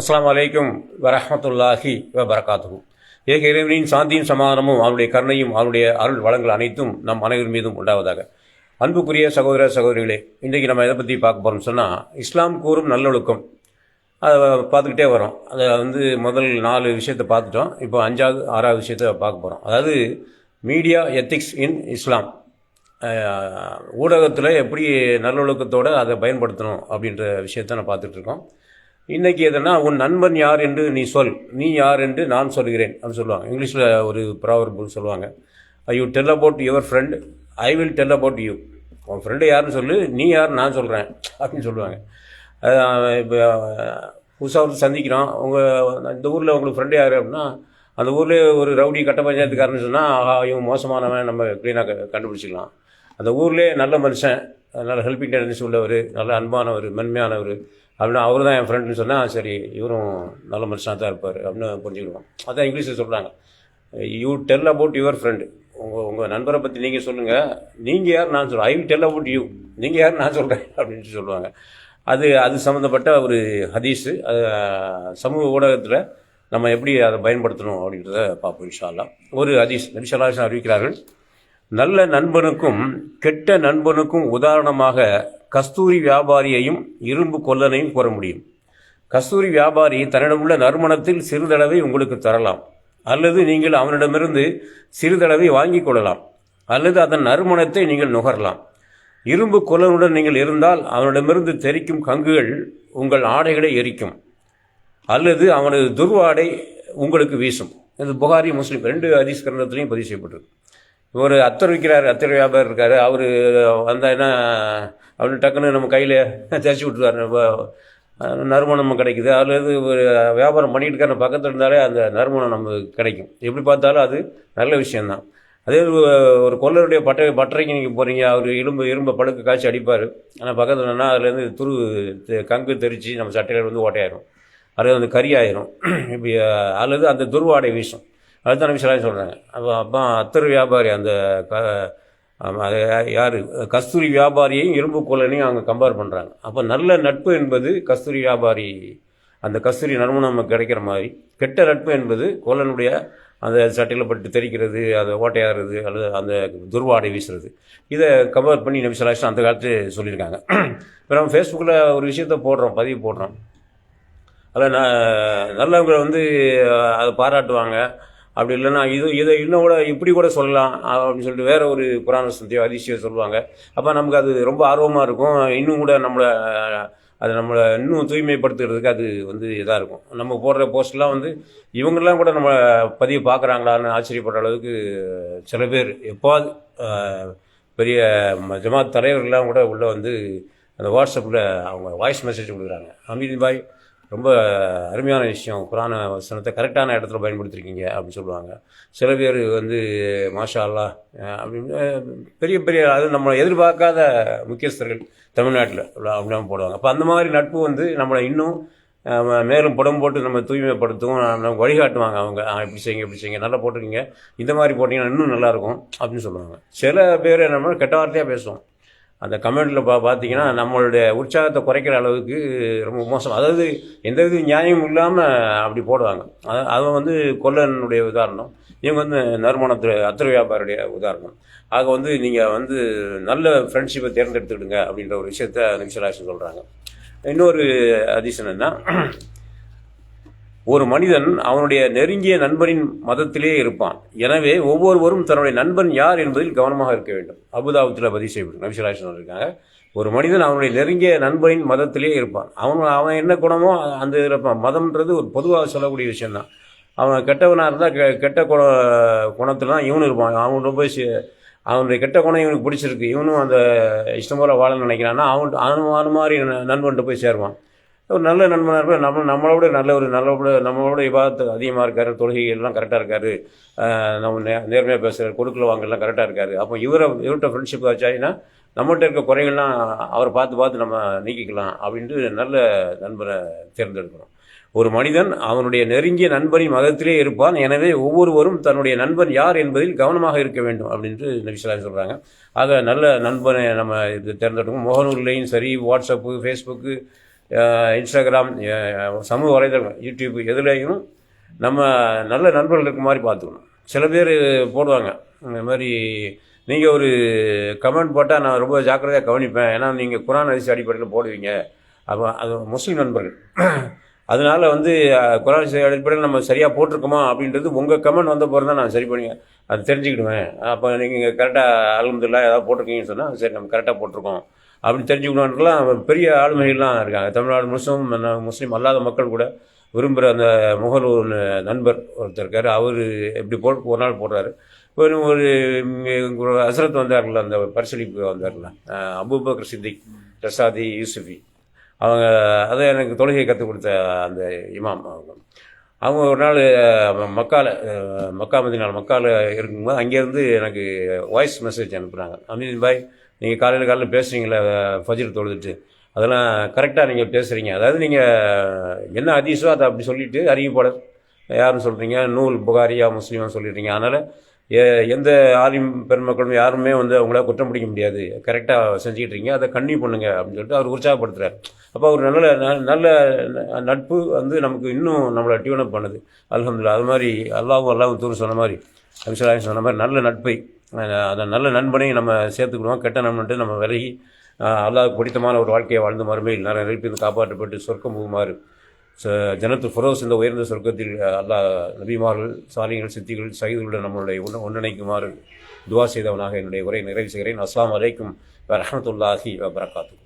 அஸ்ஸலாமு அலைக்கும் வரஹ்மத்துல்லாஹி வபரகாத்துஹு. ஏக இறைவனின் சாந்தியும் சமாதானமும் அவருடைய கருணையும் அவருடைய அருள் வளங்கள் அனைத்தும் நம் அனைவர் மீதும் உண்டாவதாக. அன்புக்குரிய சகோதர சகோதரிகளே இன்றைக்கு நம்ம எதை பற்றி பார்க்க போகிறோம்னு சொன்னால் இஸ்லாம் கூறும் நல்லொழுக்கம். அதை பார்த்துக்கிட்டே வரோம். அதை வந்து முதல் நாலு விஷயத்தை பார்த்துட்டோம். இப்போ அஞ்சாவது ஆறாவது விஷயத்தை பார்க்க போகிறோம் அதாவது மீடியா எத்திக்ஸ் இன் இஸ்லாம் ஊடகத்தில் எப்படி நல்லொழுக்கத்தோடு அதை பயன்படுத்தணும் அப்படின்ற விஷயத்தை நான் பார்த்துட்ருக்கோம் இன்றைக்கி எதுனா உன் நண்பன் யார் என்று நீ சொல். நீ யார் என்று நான் சொல்கிறேன். அப்படின்னு சொல்லுவாங்க. இங்கிலீஷில் ஒரு ப்ராவர்பு சொல்லுவாங்க. You tell about your friend I will tell about you உன் ஃப்ரெண்டு யாருன்னு சொல்லு. நீ யார்? நான் சொல்கிறேன் அப்படின்னு சொல்லுவாங்க. இப்போ புதுசாக வந்து சந்திக்கிறோம் உங்கள் இந்த ஊரில் உங்களுக்கு ஃப்ரெண்டு யார் அப்படின்னா அந்த ஊர்லேயே ஒரு ரவுடி கட்ட பஞ்சாயத்துக்காரன்னு சொன்னால் ஆஹா இவன் மோசமானவன். நம்ம க்ளீனாக கண்டுபிடிச்சிக்கலாம். அந்த ஊர்லேயே நல்ல மனுஷன் நல்ல ஹெல்பிங் டெண்டன்சி உள்ளவர் நல்ல அன்பானவர் மென்மையானவர். அப்படின்னா அவர் தான் என் ஃப்ரெண்டுன்னு சொன்னால் சரி இவரும் நல்ல மனுஷனாக தான் இருப்பார் அப்படின்னு புரிஞ்சுக்கிடுவோம். அதான் இங்கிலீஷில் சொல்கிறாங்க you tell about your friend உங்கள் உங்கள் நண்பரை பற்றி நீங்கள் சொல்லுங்கள் நீங்கள் யார்? நான் சொல்கிறேன் I will tell about you நீங்கள் யார்? நான் சொல்கிறேன் அப்படின்ட்டு சொல்லுவாங்க. அது அது சம்மந்தப்பட்ட ஒரு ஹதீஸு. அது சமூக ஊடகத்தில் நம்ம எப்படி அதை பயன்படுத்தணும் அப்படின்றத பார்ப்போம் இன்ஷால்லாம் ஒரு ஹதீஸ் நபிசல்லாசன் அறிவிக்கிறார்கள். நல்ல நண்பனுக்கும் கெட்ட நண்பனுக்கும் உதாரணமாக கஸ்தூரி வியாபாரியையும் இரும்பு கொல்லனையும் கூற முடியும். கஸ்தூரி வியாபாரி தன்னிடமுள்ள நறுமணத்தில் சிறிதளவை உங்களுக்கு தரலாம். அல்லது நீங்கள் அவனிடமிருந்து சிறிதளவை வாங்கிக் கொள்ளலாம். அல்லது அதன் நறுமணத்தை நீங்கள் நுகரலாம். இரும்பு கொல்லனுடன் நீங்கள் இருந்தால் அவனிடமிருந்து தெரிக்கும் கங்குகள் உங்கள் ஆடைகளை எரிக்கும். அல்லது அவனது துர்வாடை உங்களுக்கு வீசும். இது புகாரி முஸ்லீம் ரெண்டு அதிஸ்கரணத்திலையும் கிரந்தத்துலையும் பதிவு செய்யப்பட்டிருக்கு. ஒரு அத்தர் விற்கிறார் அத்தர் வியாபாரம் இருக்கார். அவர் வந்தாருன்னா அப்படின்னு டக்குன்னு நம்ம கையில் தேய்ச்சி விட்டுருவார். நறுமணம் கிடைக்குது. அல்லது ஒரு வியாபாரம் பண்ணிட்டு இருக்காரு பக்கத்தில் இருந்தாலே அந்த நறுமணம் நமக்கு கிடைக்கும். எப்படி பார்த்தாலும் அது நல்ல விஷயந்தான் அதே ஒரு கொல்லருடைய பட்டை பட்டறைக்கு நீங்கள் போகிறீங்க அவர் இரும்பு இரும்பை பழுக்க காய்ச்சி அடிப்பார். ஆனால் பக்கத்தில் என்னன்னா அதுலேருந்து துரு கங்கு தெரித்து நம்ம சட்டையில் வந்து ஓட்டையாயிரும். அது வந்து கறி ஆயிரும். இப்படி அல்லது அந்த துருவாடை வீசும். அதுதான் நபி சொல்கிறாங்க அப்போ அப்போ அத்தர் வியாபாரி அந்த க அது யார் கஸ்தூரி வியாபாரியையும் இரும்பு கோலனையும் அவங்க கம்பேர் பண்ணுறாங்க அப்போ நல்ல நட்பு என்பது கஸ்தூரி வியாபாரி அந்த கஸ்தூரி நறுமணம் நமக்கு கிடைக்கிற மாதிரி. கெட்ட நட்பு என்பது கோலனுடைய அந்த சட்டையில் பட்டு தெரிக்கிறது அதை ஓட்டையாடுறது அல்லது அந்த துர்வாடை வீசுறது. இதை கம்பேர் பண்ணி நபி அந்த காலத்து சொல்லியிருக்காங்க. இப்போ நம்ம ஃபேஸ்புக்கில் ஒரு விஷயத்த போடுறோம் பதிவு போடுறோம். அதில் ந நல்லவங்களை வந்து அதை பாராட்டுவாங்க. அப்படி இல்லைன்னா இது இதை இன்னும் கூட இப்படி கூட சொல்லலாம் அப்படின்னு சொல்லிட்டு வேற ஒரு புராண சந்தியோ அதிசயம் சொல்லுவாங்க. அப்போ நமக்கு அது ரொம்ப ஆர்வமாக இருக்கும். இன்னும் கூட நம்மளை அது நம்மளை இன்னும் தூய்மைப்படுத்துகிறதுக்கு அது வந்து இதாக இருக்கும். நம்ம போடுற போஸ்ட்லாம் வந்து இவங்கெல்லாம் கூட நம்ம பதிவு பார்க்குறாங்களான்னு ஆச்சரியப்படுற அளவுக்கு சில பேர். எப்போது பெரிய ஜமாத் தலைவர்கள்லாம் கூட உள்ளே வந்து அந்த வாட்ஸ்அப்பில் அவங்க வாய்ஸ் மெசேஜ் கொடுக்குறாங்க. அமீதி பாய். ரொம்ப அருமையான விஷயம். குரான வசனத்தை கரெக்டான இடத்துல பயன்படுத்திருக்கீங்க அப்படின்னு சொல்லுவாங்க. சில பேர் வந்து மாஷா அல்லா அப்படின்னு பெரிய பெரிய அது நம்ம எதிர்பார்க்காத முக்கியஸ்தர்கள் தமிழ்நாட்டில் அப்படிலாம் போடுவாங்க. அப்போ அந்த மாதிரி நட்பு வந்து நம்மளை இன்னும் மேலும் புடம் போட்டு நம்ம தூய்மைப்படுத்தும் நம்ம வழிகாட்டுவாங்க அவங்க. இப்படி செய்யுங்க இப்படி செய்யுங்க நல்லா போட்டிருக்கீங்க இந்த மாதிரி போட்டிங்கன்னா இன்னும் நல்லாயிருக்கும் அப்படின்னு சொல்லுவாங்க. சில பேர் நம்ம கெட்ட வார்த்தையாக பேசுவோம். அந்த கமெண்ட்டில் பா பார்த்தீங்கன்னா நம்மளுடைய உற்சாகத்தை குறைக்கிற அளவுக்கு ரொம்ப மோசம். அதாவது எந்த வித நியாயமும் இல்லாமல் அப்படி போடுவாங்க. அது அவன் வந்து கொல்லனுடைய உதாரணம். இவங்க வந்து நறுமணத்து அத்திர வியாபாரியுடைய உதாரணம். ஆக வந்து நீங்கள் வந்து நல்ல ஃப்ரெண்ட்ஷிப்பை தேர்ந்தெடுத்துக்கிடுங்க அப்படின்ற ஒரு விஷயத்த நிமிஷராசி சொல்கிறாங்க இன்னொரு அதிசயம் என்ன? ஒரு மனிதன் அவனுடைய நெருங்கிய நண்பனின் மதத்திலே இருப்பான். எனவே ஒவ்வொருவரும் தன்னுடைய நண்பன் யார் என்பதில் கவனமாக இருக்க வேண்டும். அபுதாபத்தில் பதிவு செய்யப்படும் நபிசுலாசன் இருக்காங்க ஒரு மனிதன் அவனுடைய நெருங்கிய நண்பனின் மதத்திலே இருப்பான். அவன் அவன் என்ன குணமோ அந்த இருப்பான். மதம்ன்றது ஒரு பொதுவாக சொல்லக்கூடிய விஷயந்தான் அவன் கெட்டவனாக இருந்தால் கெ கெட்ட குண குணத்தில் தான் இவனு இருப்பான். அவன் ரொம்ப அவனுடைய கெட்ட குணம் இவனுக்கு பிடிச்சிருக்கு. இவனும் அந்த இஷ்டம் போல் வாழ நினைக்கிறான்னா அவன் அவன் மாதிரி நண்பன்ட்டு போய் சேருவான். ஒரு நல்ல நண்பனாக இருப்பார் நம்ம நம்மளோட நல்ல ஒரு நல்ல நம்மளோட விவாதத்து அதிகமாக இருக்கார். தொழுகைகள்லாம் கரெக்டாக இருக்கார். நம்ம நே நேர்மையாக பேசுகிறார் கொடுக்கல வாங்கலாம் கரெக்டாக இருக்கார். அப்போ இவரை இவர்கிட்ட ஃப்ரெண்ட்ஷிப் வச்சாங்கன்னா நம்மகிட்ட இருக்க குறைகள்லாம் அவரை பார்த்து பார்த்து நம்ம நீக்கிக்கலாம் அப்படின்ட்டு நல்ல நண்பரை தேர்ந்தெடுக்கணும் ஒரு மனிதன் அவனுடைய நெருங்கிய நண்பரின் மதத்திலே இருப்பான். எனவே ஒவ்வொருவரும் தன்னுடைய நண்பன் யார் என்பதில் கவனமாக இருக்க வேண்டும் அப்படின்ட்டு நபிசலாம் சொல்கிறாங்க ஆக நல்ல நண்பனை நம்ம இது தேர்ந்தெடுக்கணும் முகநூல்லையும் சரி வாட்ஸ்அப்பு ஃபேஸ்புக்கு இன்ஸ்டாகிராம் சமூக வலைதளம் யூடியூப் எதுலேயும் நம்ம நல்ல நண்பர்கள் இருக்க மாதிரி பார்த்துக்கணும். சில பேர் போடுவாங்க இந்த மாதிரி நீங்கள் ஒரு கமெண்ட் போட்டால் நான் ரொம்ப ஜாக்கிரதையாக கவனிப்பேன். ஏன்னா நீங்கள் குரான் அரிசி அடிப்படையில் போடுவீங்க. அப்போ அது முஸ்லீம் நண்பர்கள். அதனால் வந்து குரான் அதிசி அடிப்படையில் நம்ம சரியாக போட்டிருக்கோமா அப்படின்றது உங்கள் கமெண்ட் வந்த பிறகு தான் நான் சரி பண்ணி அது தெரிஞ்சுக்கிடுவேன். அப்போ நீங்கள் கரெக்டாக அலமதுல்லா ஏதாவது போட்டிருக்கீங்கன்னு சொன்னால் சரி நம்ம கரெக்டாக போட்டிருக்கோம். அப்படின்னு தெரிஞ்சுக்கணுன்றலாம் பெரிய ஆளுமைகள்லாம் இருக்காங்க. தமிழ்நாடு முஸ்லீம் முஸ்லீம் அல்லாத மக்கள் கூட விரும்புகிற அந்த முகலூர் நண்பர் ஒருத்தர் இருக்கார். அவர் எப்படி போ ஒரு நாள் போடுறாரு. ஒரு ஒரு ம், ஒரு ஹசரத் வந்தார்ல அந்த பரிசளிப்பு வந்தார்ல அபுபக்கர் சித்திக் ரசாதி யூசுஃபி. அவங்க அதை எனக்கு தொழுகை கற்றுக் கொடுத்த அந்த இமாம் அவங்க. அவங்க ஒரு நாள் மக்கால் மக்கா மதினால் மக்கால் இருக்கும்போது அங்கேருந்து எனக்கு வாய்ஸ் மெசேஜ் அனுப்புனாங்க. அமீன் பாய் நீங்கள் காலையில் காலையில் பேசுகிறீங்களே ஃபஜ்ர் தொழுதுட்டு. அதெல்லாம் கரெக்டாக நீங்கள் பேசுகிறீங்க அதாவது நீங்கள் என்ன அதிசோ அதை அப்படி சொல்லிவிட்டு அறிவிப்பாளர். யாரும் சொல்கிறீங்க நூல் புகாரியா முஸ்லீமா சொல்லிடுறீங்க. அதனால் எந்த ஆலிம் பெருமக்களும் யாருமே வந்து அவங்கள குற்றம் பிடிக்க முடியாது. கரெக்டாக செஞ்சுக்கிட்டு இருக்கீங்க. அதை கன்னியூ பண்ணுங்க அப்படின்னு சொல்லிட்டு அவர் உற்சாகப்படுத்துகிறார் அப்போ அவர் நல்ல ந- நல்ல ந- நட்பு வந்து நமக்கு இன்னும் நம்மளை டியூனப் பண்ணுது. அல்ஹம்துலில்லாஹ் அது மாதிரி அல்லாவும் அல்லாவும் தூர் சொன்ன மாதிரி அபிசலாயும் சொன்ன மாதிரி நல்ல நட்பை அஹ் அந்த நல்ல நண்பனை நம்ம சேர்த்துக்கிடுவோம். கெட்ட நண்பன்ட்டு நம்ம விலகி அல்லாவுக்கு பிடித்தமான ஒரு வாழ்க்கையை வாழ்ந்து மறுமையில் நிறைய நெருப்பில் காப்பாற்றப்பட்டு சொர்க்கம் போகுமாறு. ஜனத்து ஃபுரோஸ் இந்த உயர்ந்த சொர்க்கத்தில் அல்லாஹ் நபிமார்கள் சாலிகள் சித்திகள் சகிதுடன் நம்மளுடைய ஒன்று ஒன்றிணைக்குமாறு துவா செய்தவனாக என்னுடைய உரை நிறைவு செய்கிறேன். அஸ்லாம் வலைக்கும் வரஹமத்துல்லாஹி வபரகாத்து